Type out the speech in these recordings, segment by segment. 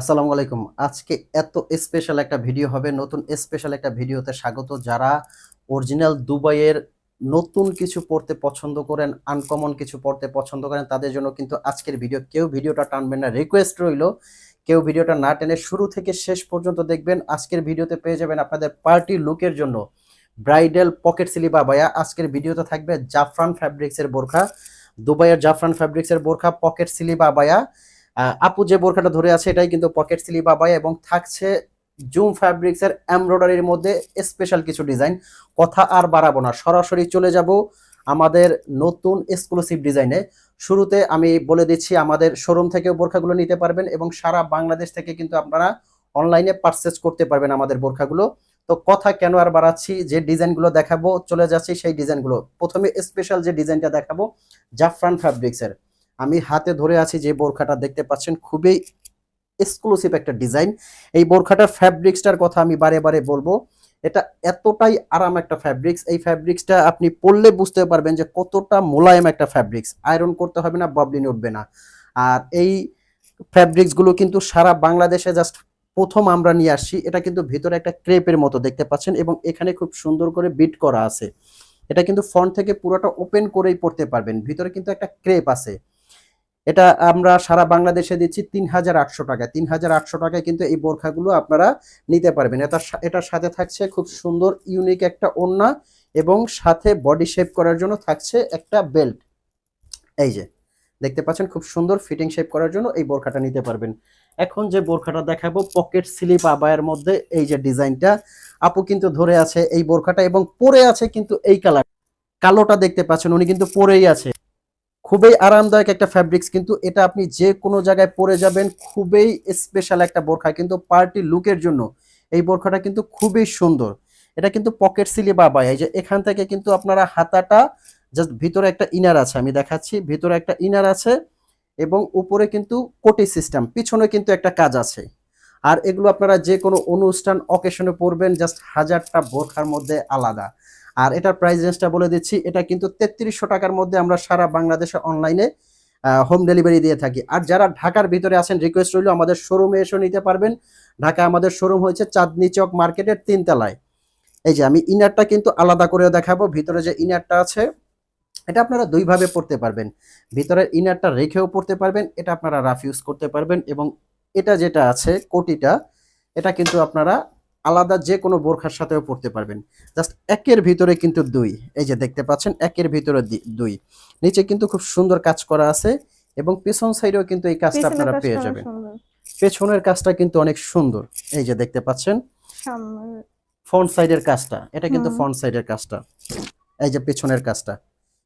আসসালামু আলাইকুম। আজকে এত স্পেশাল একটা ভিডিও হবে নতুন স্পেশাল একটা ভিডিওতে স্বাগত। যারা অরিজিনাল দুবাইয়ের নতুন কিছু পড়তে পছন্দ করেন আনকমন কিছু পড়তে পছন্দ করেন তাদের জন্য কিন্তু আজকের ভিডিও কেউ ভিডিওটা টানবেন না রিকোয়েস্ট রইল। কেউ ভিডিওটা না টেনে শুরু থেকে শেষ পর্যন্ত দেখবেন আজকের ভিডিওতে পেয়ে যাবেন আপনাদের পার্টি লুকের জন্য। ব্রাইডাল পকেট স্লিপা বায়া আজকের ভিডিওতে থাকবে জাফরান ফ্যাব্রিক্সের বোরখা। দুবাইয়ের জাফরান ফ্যাব্রিক্সের বোরখা পকেট স্লিপা বায়া আহ, আপু যে বোরখাটা ধরে আছে, এটাই কিন্তু পকেট স্লিপ বাবাই এবং থাকছে জুম ফ্যাব্রিক্স এর এমব্রয়ডারির মধ্যে স্পেশাল কিছু ডিজাইন কথা আর বাড়াবো না, সরাসরি চলে যাব আমাদের নতুন এক্সক্লুসিভ ডিজাইনে শুরুতে আমি বলে দিচ্ছি, আমাদের শোরুম থেকে বোরখাগুলো নিতে পারবেন এবং সারা বাংলাদেশ থেকে কিন্তু আপনারা অনলাইনে পারচেস করতে পারবেন আমাদের বোরখাগুলো। তো কথা কেন আর বাড়াচ্ছি, যে ডিজাইনগুলো দেখাবো, চলে যাচ্ছি সেই ডিজাইনগুলো প্রথমে স্পেশাল যে ডিজাইনটা দেখাবো জাফরান ফ্যাব্রিক্সের আমি হাতে ধরে আছি যে বোরখাটা দেখতে পাচ্ছেন, খুবই এক্সক্লুসিভ একটা ডিজাইন এই বোরখাটার ফ্যাব্রিক্সটার কথা আমি বারে বারে বলব, এটা এতটাই আরাম একটা ফ্যাব্রিক্স এই ফ্যাব্রিক্সটা আপনি পরলে বুঝতে পারবেন যে কতটা মোলায়েম একটা ফ্যাব্রিক্স আয়রন করতে হবে না ববলিন উঠবে না। আর এই ফ্যাব্রিক্সগুলো কিন্তু সারা বাংলাদেশে জাস্ট প্রথম আমরা নিয়ে আসছি। এটা কিন্তু ভিতরে একটা ক্রেপের মতো দেখতে পাচ্ছেন এবং এখানে খুব সুন্দর করে বিট করা আছে। এটা কিন্তু ফ্রন্ট থেকে পুরোটা ওপেন করেই পড়তে পারবেন। ভিতরে কিন্তু একটা ক্রেপ আছে। এটা আমরা সারা বাংলাদেশে দিচ্ছি তিন হাজার আটশো টাকায় তিন হাজার আটশো টাকায় কিন্তু এই বোরখাগুলো আপনারা নিতে পারবেন। এটা এটার সাথে থাকছে খুব সুন্দর ইউনিক একটা ওড়না এবং সাথে বডি শেপ করার জন্য থাকছে একটা বেল্ট এই যে, দেখতে পাচ্ছেন খুব সুন্দর ফিটিং শেপ করার জন্য এই বোরখাটা নিতে পারবেন। এখন যে বোরখাটা দেখাবো পকেট স্লিপ আবায়ের মধ্যে এই যে ডিজাইনটা, আপু কিন্তু ধরে আছে এই বোরখাটা এবং পরে আছে কিন্তু এই কালার কালোটা দেখতে পাচ্ছেন, উনি কিন্তু পরেই আছে। খুবই আরামদায়ক একটা ফ্যাব্রিক্স কিন্তু এটা আপনি যে কোনো জায়গায় পরে যাবেন, খুবই স্পেশাল একটা বোরখা। কিন্তু পার্টি লুকের জন্য এই বোরখাটা কিন্তু খুবই সুন্দর। এটা কিন্তু পকেট সিলি বাবা এই যে এখান থেকে কিন্তু আপনারা হাতাটা জাস্ট ভিতরে একটা ইনার আছে, আমি দেখাচ্ছি, ভিতরে একটা ইনার আছে এবং উপরে কিন্তু কোটি সিস্টেম পিছনে কিন্তু একটা কাজ আছে। আর এগুলো আপনারা যে কোনো অনুষ্ঠান অকেশনে পরবেন জাস্ট হাজারটা বোরখার মধ্যে আলাদা। আর এটার প্রাইস রেঞ্জটা বলে দিচ্ছি, এটা কিন্তু তেত্রিশশো টাকার মধ্যে আমরা সারা বাংলাদেশে অনলাইনে হোম ডেলিভারি দিয়ে থাকি। আর যারা ঢাকার ভিতরে আছেন রিকোয়েস্ট রইল, আমাদের শোরুমে এসে নিতে পারবেন। ঢাকা আমাদের শোরুম হয়েছে চাঁদনি চক মার্কেটের তিনতলায়। এই যে আমি ইনারটা কিন্তু আলাদা করে দেখাবো, ভিতরে যে ইনারটা আছে, এটা আপনারা দুইভাবে পড়তে পারবেন। ভিতরের ইনারটা রেখেও পড়তে পারবেন, এটা আপনারা রাফ ইউজ করতে পারবেন এবং এটা যেটা আছে, কোটিটা, এটা কিন্তু আপনারা আলাদা যে কোনো বোরখার সাথেও পড়তে পারবেন। জাস্ট একের ভিতরে কিন্তু দুই। এই যে দেখতে পাচ্ছেন একের ভিতরে দুই। নিচে কিন্তু খুব সুন্দর কাজ করা আছে এবং পেছন সাইডেও কিন্তু এই কাজটা আপনারা পেয়ে যাবেন। পেছনের কাজটা কিন্তু অনেক সুন্দর। এই যে দেখতে পাচ্ছেন ফ্রন্ট সাইডের কাজটা। এটা কিন্তু। ফ্রন্ট সাইডের কাজটা। এই যে পেছনের কাজটা।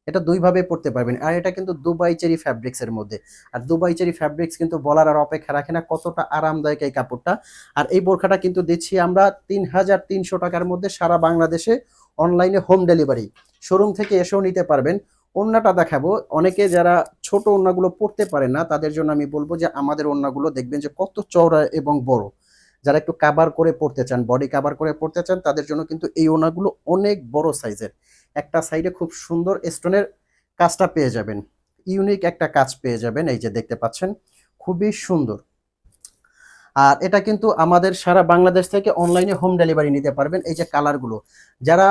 এটা দুই ভাবে পড়তে পারবেন। আর এটা কিন্তু দুবাই চেরি ফ্যাব্রিক্স এর মধ্যে। আর দুবাই চেরি ফ্যাব্রিক্স কিন্তু বলার আর অপেক্ষা রাখে না কতটা আরামদায়ক এই কাপড়টা। আর এই বোরখাটা কিন্তু দিচ্ছি আমরা তিন হাজার তিনশো টাকার মধ্যে সারা বাংলাদেশে অনলাইনে হোম ডেলিভারি শোরুম থেকে এসেও নিতে পারবেন। ওড়নাটা দেখাবো। অনেকে যারা ছোট ওড়নাগুলো পড়তে পারে না, তাদের জন্য আমি বলব যে আমাদের ওড়নাগুলো দেখবেন যে কত চওড়া এবং বড়। যারা একটু কাভার করে পড়তে চান বডি কাভার করে পড়তে চান, তাদের জন্য কিন্তু এই ওড়নাগুলো অনেক বড় সাইজের একটা সাইডে খুব সুন্দর স্টোনের কাজটা পেয়ে যাবেন। ইউনিক একটা কাজ পেয়ে যাবেন, এই যে দেখতে পাচ্ছেন, খুবই সুন্দর। আর এটা কিন্তু আমাদের সারা বাংলাদেশ থেকে অনলাইনে হোম ডেলিভারি নিতে পারবেন, এই যে কালারগুলো যারা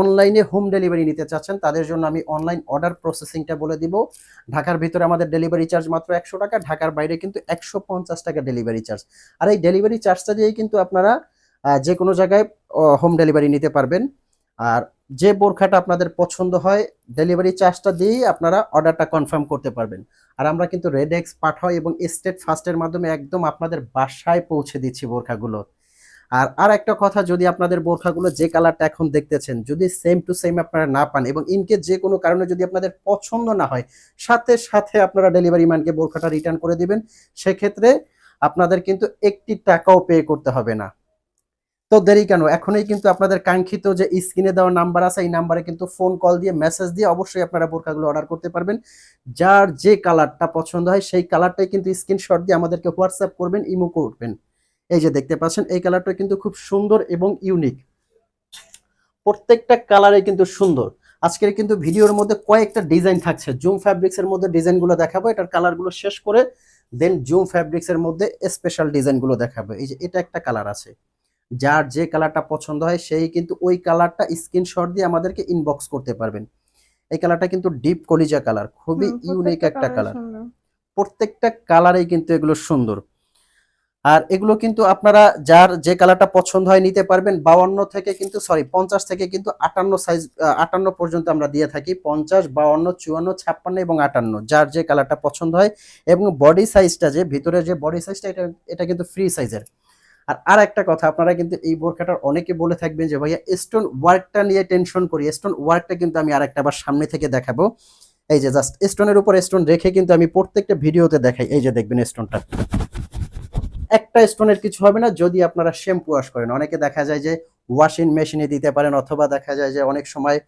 অনলাইনে হোম ডেলিভারি নিতে চাচ্ছেন, তাদের জন্য আমি অনলাইন অর্ডার প্রসেসিংটা বলে দিব। ঢাকার ভিতরে আমাদের ডেলিভারি চার্জ মাত্র একশো টাকা, ঢাকার বাইরে কিন্তু একশো পঞ্চাশ টাকা ডেলিভারি চার্জ আর এই ডেলিভারি চার্জটা দিয়েই কিন্তু আপনারা যে কোনো জায়গায় হোম ডেলিভারি নিতে পারবেন। আর যে বোরখাটা আপনাদের পছন্দ হয় ডেলিভারি চার্জটা দিয়েই আপনারা অর্ডারটা কনফার্ম করতে পারবেন। আর আমরা কিন্তু রেডেক্স পাঠাই এবং স্টেট ফাস্টের মাধ্যমে একদম আপনাদের বাসায় পৌঁছে দিচ্ছি বোরখাগুলো। আর আর একটা কথা, যদি আপনাদের বোরখাগুলো যে কালারটা এখন দেখতেছেন, যদি সেম টু সেম আপনারা না পান এবং ইনকেস যে কোনো কারণে যদি আপনাদের পছন্দ না হয়, সাথে সাথে আপনারা ডেলিভারি ম্যানকে বোরখাটা রিটার্ন করে দিবেন, সেক্ষেত্রে আপনাদের কিন্তু একটি টাকাও পে করতে হবে না। তো দেরি কেন? এখনই কিন্তু আপনাদের কাঙ্ক্ষিত যে স্ক্রিনে দেওয়া নাম্বার আছে, এই নাম্বারে কিন্তু ফোন কল দিয়ে মেসেজ দিয়ে অবশ্যই আপনারা বোরখাগুলো অর্ডার করতে পারবেন। যার যে কালারটা পছন্দ হয়, সেই কালারটাই কিন্তু স্ক্রিনশট দিয়ে আমাদেরকে হোয়াটসঅ্যাপ করবেন ইমো করবেন। এই যে দেখতে পাচ্ছেন, এই কালারটা কিন্তু খুব সুন্দর এবং ইউনিক প্রত্যেকটা কালারে কিন্তু সুন্দর। আজকের কিন্তু ভিডিওর মধ্যে কয়েকটা ডিজাইন থাকছে। জুম ফ্যাব্রিক্স এর মধ্যে ডিজাইনগুলো দেখাবো, এটার কালারগুলো শেষ করে দেন জুম ফ্যাব্রিক্সের মধ্যে স্পেশাল ডিজাইনগুলো দেখাবো। এই যে এটা একটা কালার আছে। যার যে কালারটা পছন্দ হয় সেই কিন্তু ওই কালারটা স্ক্রিনশট দিয়ে আমাদেরকে ইনবক্স করতে পারবেন। এই কালারটা কিন্তু ডিপ কলিজা কালার খুবই ইউনিক একটা কালার। প্রত্যেকটা কালারেই কিন্তু এগুলো সুন্দর। আর এগুলো কিন্তু আপনারা যার যে কালারটা পছন্দ হয় নিতে পারবেন বাউান্ন থেকে কিন্তু সরি পঞ্চাশ থেকে কিন্তু আটান্ন সাইজ আটান্ন পর্যন্ত আমরা দিয়ে থাকি। পঞ্চাশ বাউান্ন চুয়ান্ন ছাপ্পান্ন এবং আটান্ন যার যে কালারটা পছন্দ হয় এবং বডি সাইজটা যে ভিতরে যে বডি সাইজটা এটা এটা কিন্তু ফ্রি সাইজের আর আর একটা কথা, আপনারা কিন্তু এই বোরখাটার অনেকে বলে থাকবেন যে, ভাইয়া স্টোন ওয়ার্কটা নিয়ে টেনশন করি। স্টোন ওয়ার্কটা কিন্তু আমি আরেকটা আবার সামনে থেকে দেখাবো। এই যে জাস্ট স্টোনের উপর স্টোন রেখে কিন্তু আমি প্রত্যেকটা ভিডিওতে দেখাই। এই যে দেখবেন স্টোনটা একটা স্টোনের কিছু হবে না, যদি আপনারা শ্যাম্পু ওয়াশ করেন। অনেকে দেখা যায় যে ওয়াশিং মেশিনে দিতে পারেন, অথবা দেখা যায় যে অনেক সময়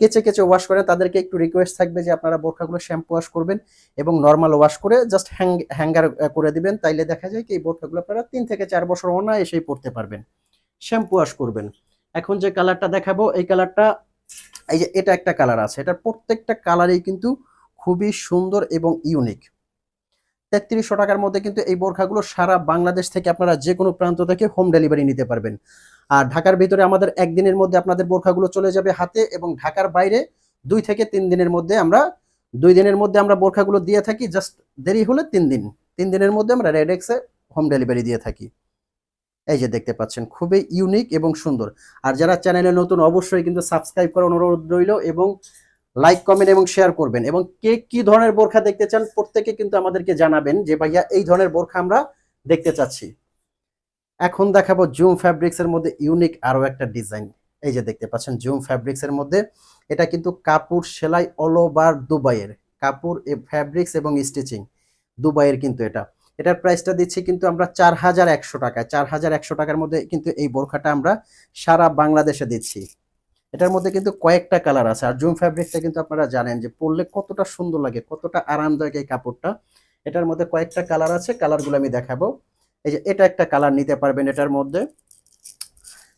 কেচে কেচে ওয়াশ করেন তাদেরকে একটু রিকোয়েস্ট থাকবে যে আপনারা বোরখাগুলো শ্যাম্পু ওয়াশ করবেন এবং নর্মাল ওয়াশ করে জাস্ট হ্যাং হ্যাঙ্গার করে দিবেন। তাইলে দেখা যায় কি এই বোরখাগুলো আপনারা তিন থেকে চার বছর অনায়াসেই পড়তে পারবেন। শ্যাম্পু ওয়াশ করবেন। এখন যে কালারটা দেখাবো, এই কালারটা এই যে এটা একটা কালার আছে। এটার প্রত্যেকটা কালারই কিন্তু খুবই সুন্দর এবং ইউনিক তেত্রিশশো টাকার মধ্যে কিন্তু এই বোরখাগুলো সারা বাংলাদেশ থেকে আপনারা যে কোনো প্রান্ত থেকে হোম ডেলিভারি নিতে পারবেন। আর ঢাকার ভিতরে আমাদের একদিনের মধ্যে আপনাদের বোরখাগুলো চলে যাবে হাতে এবং ঢাকার বাইরে দুই থেকে তিন দিনের মধ্যে আমরা, দুই দিনের মধ্যে আমরা বোরখাগুলো দিয়ে থাকি জাস্ট দেরি হলে তিন দিন। তিন দিনের মধ্যে আমরা রেডেক্সে হোম ডেলিভারি দিয়ে থাকি। এই যে দেখতে পাচ্ছেন, খুবই ইউনিক এবং সুন্দর। আর যারা চ্যানেলে নতুন, অবশ্যই কিন্তু সাবস্ক্রাইব করার অনুরোধ রইল এবং লাইক কমেন্ট এবং শেয়ার করবেন। এবং কে কি ধরনের বোরখা দেখতে চান প্রত্যেকে কিন্তু আমাদেরকে জানাবেন যে, ভাইয়া, এই ধরনের বোরখা আমরা দেখতে চাচ্ছি। এখন দেখাবো জুম ফ্যাব্রিক্স এর মধ্যে ইউনিক আরও একটা ডিজাইন এই যে দেখতে পাচ্ছেন জুম ফ্যাব্রিক্স এর মধ্যে। এটা কিন্তু কাপড় সেলাই অল ওভার দুবাইয়ের। কাপড় ফ্যাব্রিক্স এবং স্টিচিং দুবাইয়ের কিন্তু এটা। এটার প্রাইসটা দিচ্ছি কিন্তু আমরা চার হাজার একশো টাকা চার হাজার একশো টাকার মধ্যে কিন্তু এই বোরখাটা আমরা সারা বাংলাদেশে দিচ্ছি। এটার মধ্যে কিন্তু কয়েকটা কালার আছে। আর জুম ফ্যাব্রিকটা কিন্তু আপনারা জানেন যে পরলে কতটা সুন্দর লাগে, কতটা আরামদায়ক এই কাপড়টা। এটার মধ্যে কয়েকটা কালার আছে, কালারগুলো আমি দেখাবো। এই যে এটা একটা কালার নিতে পারবেন এটার মধ্যে।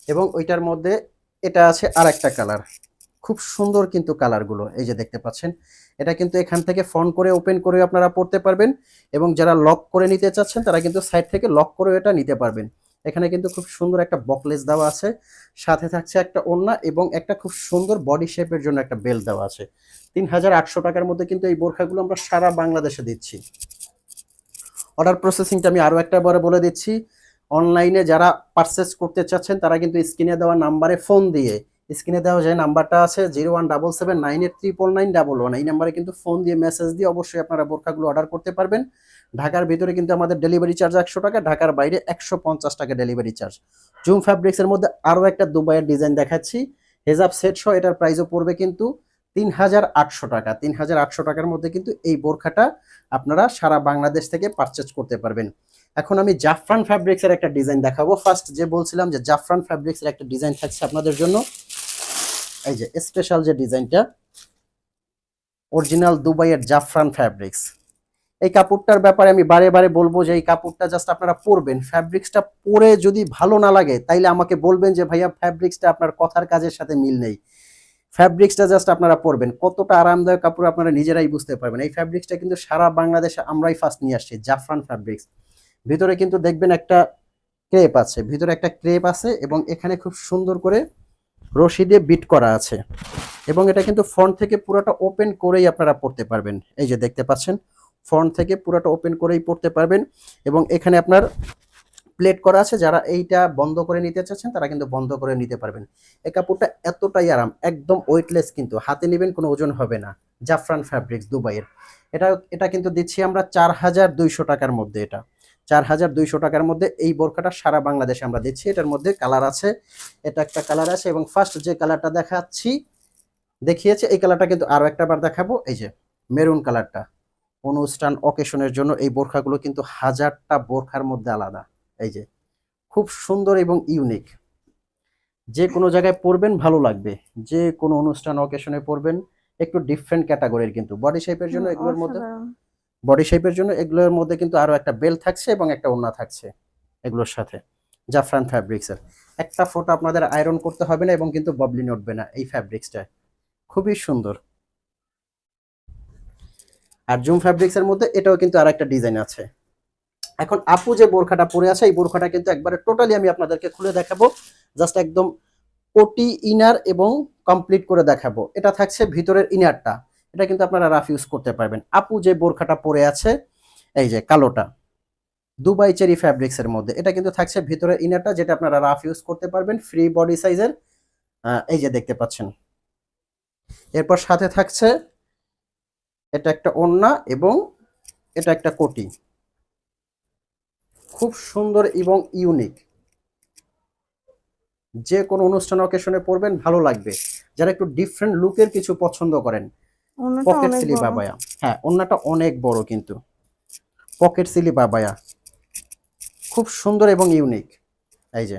এবং ওইটার মধ্যে এটা আছে আর একটা কালার। খুব সুন্দর কিন্তু কালারগুলো, এই যে দেখতে পাচ্ছেন। এটা কিন্তু এখান থেকে ফোন করে, ওপেন করে আপনারা পড়তে পারবেন। এবং যারা লক করে নিতে চাচ্ছেন, তারা কিন্তু সাইড থেকে লক করে এটা নিতে পারবেন। এখানে কিন্তু খুব সুন্দর একটা বকলেস দেওয়া আছে। সাথে থাকছে একটা ওড়না এবং একটা খুব সুন্দর বডি শেপের জন্য একটা বেল্ট দেওয়া আছে। তিন হাজার আটশো টাকার মধ্যে কিন্তু এই বোরখাগুলো আমরা সারা বাংলাদেশে দিচ্ছি। অর্ডার প্রসেসিংটা আমি আরও একটা বারে বলে দিচ্ছি। অনলাইনে যারা পারচেস করতে চাচ্ছেন, তারা কিন্তু স্ক্রিনে দেওয়া নাম্বারে ফোন দিয়ে, স্ক্রিনে দেওয়া যে নাম্বারটা আছে, zero one double seven nine eight triple nine double one, এই নাম্বারে কিন্তু ফোন দিয়ে মেসেজ দিয়ে অবশ্যই আপনারা বোরখাগুলো অর্ডার করতে পারবেন। ঢাকার ভিতরে কিন্তু আমাদের ডেলিভারি চার্জ একশো টাকা, ঢাকার বাইরে একশো পঞ্চাশ টাকা ডেলিভারি চার্জ জুম ফ্যাব্রিক্সের মধ্যে আরও একটা দুবাইয়ের ডিজাইন দেখাচ্ছি। হেজাব সেট সহ এটার প্রাইসও পড়বে কিন্তু তিন হাজার আটশো টাকা। তিন হাজার আটশো টাকার মধ্যে কিন্তু এই বোরখাটা আপনারা সারা বাংলাদেশ থেকে পারচেজ করতে পারবেন। এখন আমি জাফরান ফ্যাব্রিক্সের একটা ডিজাইন দেখাবো। ফার্স্ট যে বলছিলাম যে জাফরান ফ্যাব্রিক্সের একটা ডিজাইন থাকছে আপনাদের জন্য। এই যে স্পেশাল যে ডিজাইনটা অরিজিনাল দুবাইয়ের জাফরান ফ্যাব্রিক্স এই কাপড়টার ব্যাপারে আমি বারে বারে বলব যে এই কাপড়টা জাস্ট আপনারা পরবেন। ফ্যাব্রিক্সটা পরে যদি ভালো না লাগে, তাইলে আমাকে বলবেন যে, ভাইয়া ফ্যাব্রিক্সটা আপনার কথার কাজের সাথে মিল নেই। ফ্যাব্রিক্সটা জাস্ট আপনারা পরবেন। কতটা আরামদায়ক কাপড় আপনারা নিজেরাই বুঝতে পারবেন। এই ফ্যাব্রিক্সটা কিন্তু সারা বাংলাদেশে আমরাই ফার্স্ট নিয়ে আসছি, জাফরান ফ্যাব্রিক্স ভিতরে কিন্তু দেখবেন একটা ক্রেপ আছে, ভিতরে একটা ক্রেপ আছে এবং এখানে খুব সুন্দর করে রশি দিয়ে বিট করা আছে। এবং এটা কিন্তু ফ্রন্ট থেকে পুরোটা ওপেন করেই আপনারা পড়তে পারবেন। এই যে দেখতে পাচ্ছেন ফ্রন্ট থেকে পুরোটা ওপেন করেই পড়তে পারবেন। এবং এখানে আপনার প্লেট করা আছে, যারা এইটা বন্ধ করে নিতে চাচ্ছেন, তারা কিন্তু বন্ধ করে নিতে পারবেন। এই কাপড়টা এতটাই আরাম, একদম ওয়েটলেস কিন্তু, হাতে নেবেন কোনো ওজন হবে না। জাফরান ফ্যাব্রিক্স দুবাইয়ের। এটা এটা কিন্তু দিচ্ছি আমরা চার হাজার দুইশো টাকার মধ্যে এটা। চার হাজার দুইশো টাকার মধ্যে এই বোরখাটা সারা বাংলাদেশে আমরা দিচ্ছি। এটার মধ্যে কালার আছে, এটা একটা কালার আছে এবং ফার্স্ট যে কালারটা দেখাচ্ছি, দেখিয়েছে, এই কালারটা কিন্তু আরও একটা বার দেখাবো। এই যে মেরুন কালারটা। অনুষ্ঠান অকেশনের জন্য এই বোরখাগুলো কিন্তু হাজারটা বোরখার মধ্যে আলাদা। এই যে খুব সুন্দর এবং ইউনিক যে কোনো জায়গায় পরবেন ভালো লাগবে। যে কোনো অনুষ্ঠান অকেশনে পরবেন একটু ডিফারেন্ট ক্যাটাগরির কিন্তু। বডি শেপের জন্য এগুলোর মধ্যে। বডি শেপের জন্য এগুলোর মধ্যে কিন্তু আরও একটা বেল থাকছে এবং একটা ওড়না থাকছে এগুলোর সাথে। জাফরান ফ্যাব্রিক্সের একটা ফোটো আপনাদের আয়রন করতে হবে না এবং কিন্তু ববলিন উঠবে না এই ফ্যাব্রিক্সটা খুবই সুন্দর। আর জুম ফ্যাব্রিক্স এর মধ্যে এটাও কিন্তু আর একটা ডিজাইন আছে। এখন আপু যে বোরখাটা পরে আছে, এই বোরখাটা কিন্তু একবারে টোটালি আমি আপনাদেরকে খুলে দেখাবো। জাস্ট একদম কোটি ইনার এবং কমপ্লিট করে দেখাবো। এটা থাকছে ভিতরের ইনারটা এটা কিন্তু আপনারা রাফ ইউজ করতে পারবেন। আপু যে বোরখাটা পরে আছে, এই যে কালোটা দুবাই চেরি ফ্যাব্রিক্স এর মধ্যে। এটা কিন্তু থাকছে ভিতরের ইনারটা যেটা আপনারা রাফ ইউজ করতে পারবেন ফ্রি বডি সাইজের এই যে দেখতে পাচ্ছেন। এরপর সাথে থাকছে এটা একটা ওড়না এবং এটা একটা কোটি। খুব সুন্দর এবং ইউনিক যে কোনো অনুষ্ঠান অকেশনে পরবেন ভালো লাগবে। যারা একটু ডিফারেন্ট লুকের কিছু পছন্দ করেন পকেট সিলি। বাবায়া। হ্যাঁ ওন্নাটা অনেক বড় কিন্তু। পকেট সিলি বাবায়া। খুব সুন্দর এবং ইউনিক এই যে।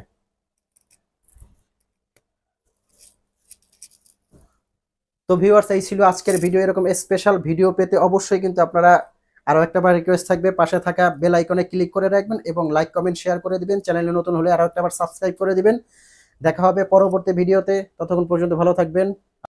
তো ভিউয়ার্স এই ছিল আজকের ভিডিও এরকম স্পেশাল ভিডিও পেতে অবশ্যই কিন্তু আপনারা আরও একটাবার রিকোয়েস্ট থাকবে। পাশে থাকা বেল আইকনে ক্লিক করে রাখবেন এবং লাইক কমেন্ট শেয়ার করে দিবেন। চ্যানেলে নতুন হলে আরও একটাবার সাবস্ক্রাইব করে দিবেন। দেখা হবে পরবর্তী ভিডিওতে ততক্ষণ পর্যন্ত ভালো থাকবেন।